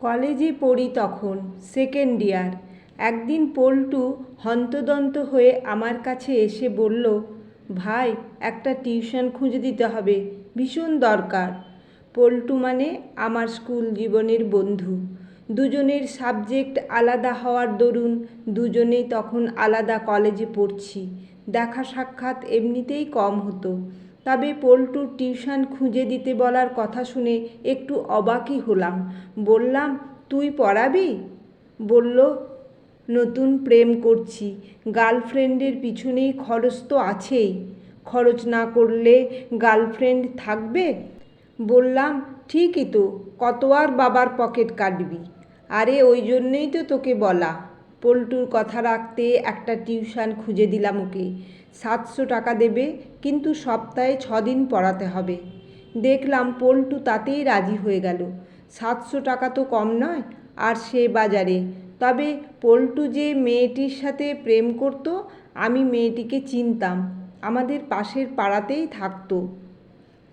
কলেজে পড়ি তখন সেকেন্ড ইয়ার একদিন পল্টু হন্তদন্ত হয়ে আমার কাছে এসে বলল, ভাই, একটা টিউশন খুঁজে দিতে হবে, ভীষণ দরকার। পল্টু মানে আমার স্কুল জীবনের বন্ধু। দুজনের সাবজেক্ট আলাদা হওয়ার দরুন দুজনেই তখন আলাদা কলেজে পড়ছি। দেখা সাক্ষাৎ এমনিতেই কম হতো। তবে পল্টুর টিউশন খুঁজে দিতে বলার কথা শুনে একটু অবাকই হলাম। বললাম, তুই পড়াবি? বলল, নতুন প্রেম করছি। গার্লফ্রেন্ডের পিছনেই খরচ তো আছেই। খরচ না করলে গার্লফ্রেন্ড থাকবে? বললাম, ঠিকই তো, কত আর বাবার পকেট কাটবি? আরে, ওই জন্যই তো তোকে বলা। পল্টুর কথা রাখতে একটা টিউশন খুঁজে দিলাম ওকে। সাতশো টাকা দেবে, কিন্তু সপ্তাহে ছদিন পড়াতে হবে। দেখলাম পল্টু তাতেই রাজি হয়ে গেল। সাতশো টাকা তো কম নয়, আর সে বাজারে। তবে পল্টু যে মেয়েটির সাথে প্রেম করত, আমি মেয়েটিকে চিনতাম। আমাদের পাশের পাড়াতেই থাকতো।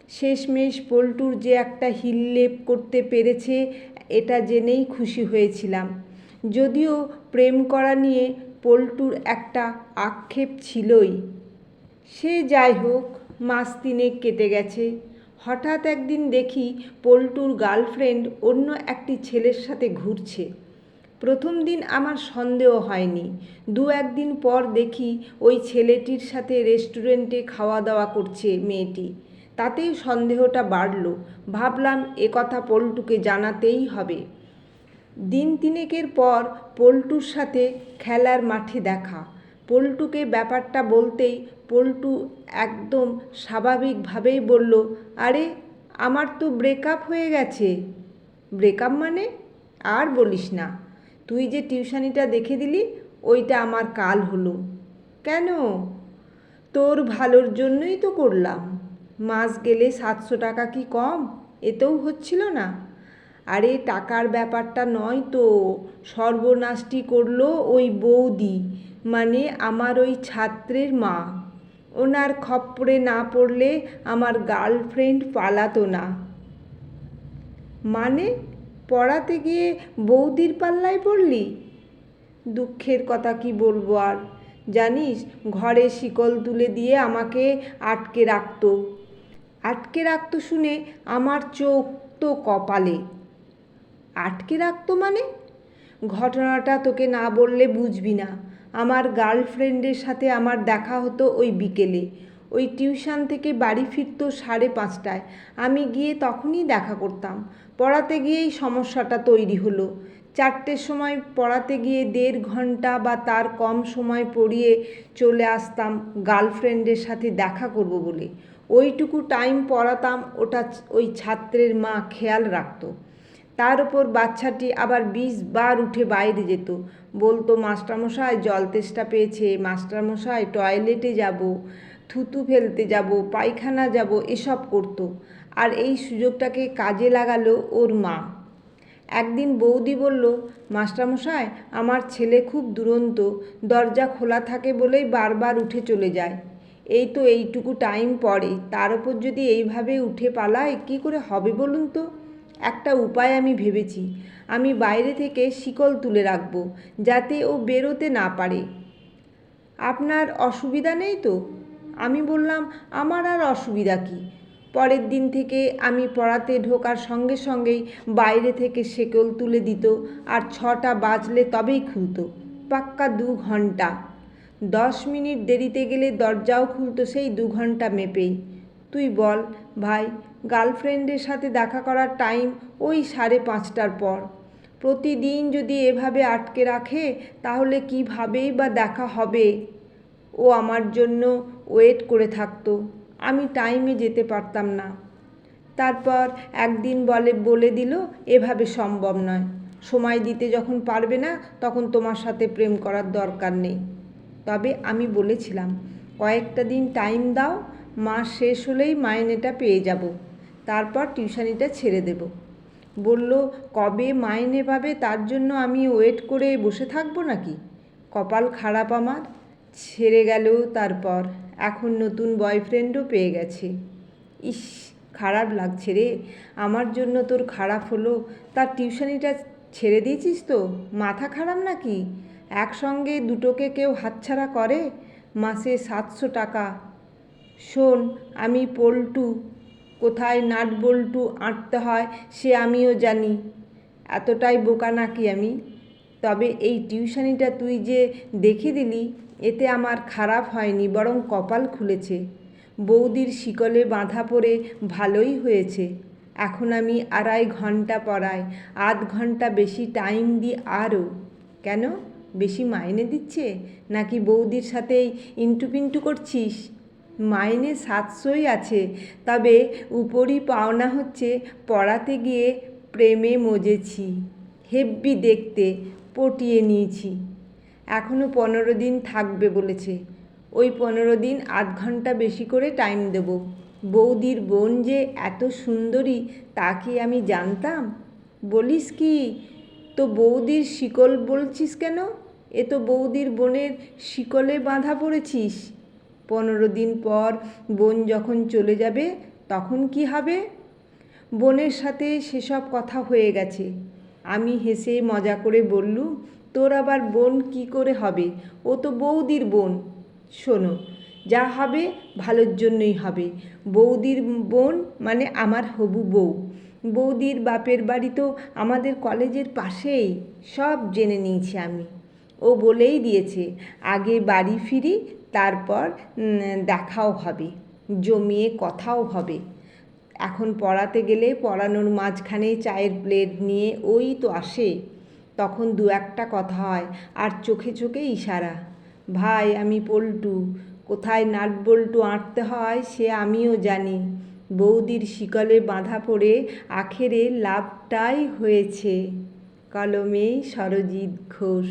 শেষমেশ পল্টুর যে একটা হিল্লেপ করতে পেরেছে, এটা জেনেই খুশি হয়েছিলাম। যদিও প্রেম করা নিয়ে পল্টুর একটা আক্ষেপ ছিলই। সে যাই হোক, মাস তিনেক কেটে গেছে। হঠাৎ একদিন দেখি পল্টুর গার্লফ্রেন্ড অন্য একটি ছেলের সাথে ঘুরছে। প্রথম দিন আমার সন্দেহ হয়নি। দু একদিন পর দেখি ওই ছেলেটির সাথে রেস্টুরেন্টে খাওয়া দাওয়া করছে মেয়েটি। তাতেই সন্দেহটা বাড়ল। ভাবলাম এ কথা পল্টুকে জানাতেই হবে। দিন তিনেকের পর পল্টুর সাথে খেলার মাঠে দেখা। পল্টুকে ব্যাপারটা বলতেই পল্টু একদম স্বাভাবিকভাবেই বলল, আরে, আমার তো ব্রেকআপ হয়ে গেছে। ব্রেকআপ মানে? আর বলিস না। তুই যে টিউশনিটা দেখে দিলি, ওইটা আমার কাল হলো। কেন? তোর ভালোর জন্যই তো করলাম। মাস গেলে সাতশো টাকা কি কম? এতেও হচ্ছিল না। আরে টাকার ব্যাপারটা নয় তো, সর্বনাশটি করল ওই বৌদি মানে আমার ওই ছাত্রের মা। ওনার খপ্পরে না পড়লে আমার গার্লফ্রেন্ড পালাতো না। মানে পড়াতে গিয়ে বৌদির পাল্লায় পড়লি? দুঃখের কথা কি বলব আর? জানিস, ঘরে শিকল তুলে দিয়ে আমাকে আটকে রাখতো। আটকে রাখতো শুনে আমার চোখ তো কপালে। আটকে রাখতো মানে? ঘটনাটা তোকে না বললে বুঝবি না। আমার গার্লফ্রেন্ডের সাথে আমার দেখা হতো ওই বিকেলে। ওই টিউশন থেকে বাড়ি ফিরতো সাড়ে পাঁচটায়। আমি গিয়ে তখনই দেখা করতাম। পড়াতে গিয়েই সমস্যাটা তৈরি হলো। চারটের সময় পড়াতে গিয়ে দেড় ঘণ্টা বা তার কম সময় পড়িয়ে চলে আসতাম গার্লফ্রেন্ডের সাথে দেখা করব বলে। ওইটুকু টাইম পড়াতাম, ওটা ওই ছাত্রের মা খেয়াল রাখতো। তার উপর বাচ্চাটি আবার বিশ বার উঠে বাইরে যেত। বলতো, মাস্টারমশাই, জল তেষ্টা পেয়েছে। মাস্টারমশাই, টয়লেটে যাব, থুতু ফেলতে যাব, পায়খানা যাব, এসব করতো। আর এই সুযোগটাকে কাজে লাগালো ওর মা। একদিন বৌদি বলল, মাস্টারমশাই, আমার ছেলে খুব দুরন্ত, দরজা খোলা থাকে বলেই বারবার উঠে চলে যায়। এই তো এইটুকু টাইম পড়ে তার ওপর যদি এইভাবে উঠে পালায়, কী করে হবে বলুন তো? একটা উপায় আমি ভেবেছি। আমি বাইরে থেকে শিকল তুলে রাখব, যাতে ও বেরোতে না পারে। আপনার অসুবিধা নেই তো? আমি বললাম, আমার আর অসুবিধা কী? পরের দিন থেকে আমি পড়াতে ঢোকার সঙ্গে সঙ্গেই বাইরে থেকে শেকল তুলে দিত আর ছটা বাজলে তবেই খুলতো। পাক্কা দু ঘণ্টা। দশ মিনিট দেরিতে গেলে দরজাও খুলতো সেই দু ঘণ্টা মেপেই। তুই বল, ভাই গার্লফ্রেন্ডের সাথে দেখা করার টাইম ওই সাড়ে পাঁচটার পর। প্রতিদিন যদি এভাবে আটকে রাখে, তাহলে কীভাবেই বা দেখা হবে? ও আমার জন্য ওয়েট করে থাকতো। আমি টাইমে যেতে পারতাম না। তারপর একদিন বলে বলে দিল, এভাবে সম্ভব নয়। সময় দিতে যখন পারবে না, তখন তোমার সাথে প্রেম করার দরকার নেই। তবে আমি বলেছিলাম, কয়েকটা দিন টাইম দাও, মাস শেষ হলেই মাইনেটা পেয়ে যাব। তারপর টিউশানিটা ছেড়ে দেব। বলল, কবে মাইনে পাবে তার জন্য আমি ওয়েট করে বসে থাকব নাকি? কপাল খারাপ আমার। ছেড়ে গেলেও তারপর। এখন নতুন বয়ফ্রেন্ডও পেয়ে গেছে। ইস, খারাপ লাগছে রে। আমার জন্য তোর খারাপ হলো। তার টিউশানিটা ছেড়ে দিয়েছিস তো? মাথা খারাপ নাকি? একসঙ্গে দুটোকে কেউ হাতছাড়া করে? মাসে সাতশো টাকা। শোন, আমি পল্টু। কোথায় নাট বল্টু আঁটতে হয় সে আমিও জানি। এতটাই বোকা নাকি আমি? তবে এই টিউশনিটা তুই যে দেখে দিলি, এতে আমার খারাপ হয়নি, বরং কপাল খুলেছে। বৌদির শিকলে বাঁধা পড়ে ভালোই হয়েছে। এখন আমি আড়াই ঘণ্টা পড়াই, আধ ঘণ্টা বেশি টাইম দিই আরও। কেন? বেশি মাইনে দিচ্ছে? নাকি বৌদির সাথেই ইন্টু পিন্টু করছিস? মাইনে সাতশোই আছে। তবে উপরই পাওনা হচ্ছে পড়াতে গিয়ে প্রেমে মজেছি, হেব্বি দেখতে, পটিয়ে নিয়েছি। এখনও পনেরো দিন থাকবে বলেছে। ওই পনেরো দিন আধ ঘণ্টা বেশি করে টাইম দেব। বৌদির বোন যে এত সুন্দরী, তা কি আমি জানতাম? বলিস কি, তো বৌদির শিকল বলছিস কেন? এ তো বৌদির বোনের শিকলে বাঁধা পড়েছিস। পনেরো দিন পর বোন যখন চলে যাবে, তখন কি হবে? বোনের সাথে সেসব কথা হয়ে গেছে। আমি হেসে মজা করে বললুম তোর আবার বোন কি করে হবে? ও তো বৌদির বোন। শোনো, যা হবে ভালোর জন্যই হবে। বৌদির বোন মানে আমার হবু বউ। বৌদির বাপের বাড়ি তো আমাদের কলেজের পাশেই, সব জেনে নিয়েছি আমি। ও বলেই দিয়েছে, আগে বাড়ি ফিরি তারপর দেখাও হবে, জমিয়ে কথাও হবে। এখন পড়াতে গেলে পড়ানোর মাঝখানে চায়ের প্লেট নিয়ে ওই তো আসে, তখন দু একটা কথা হয়, আর চোখে চোখে ইশারা। ভাই, আমি পল্টু, কোথায় নাট বল্টু আঁটতে হয় সে আমিও জানি। বৌদির শিকলে বাঁধা পড়ে আখেরে লাভটাই হয়েছে। কলমে সরজিৎ ঘোষ,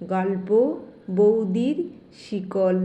গল্প বৌদির শিকল।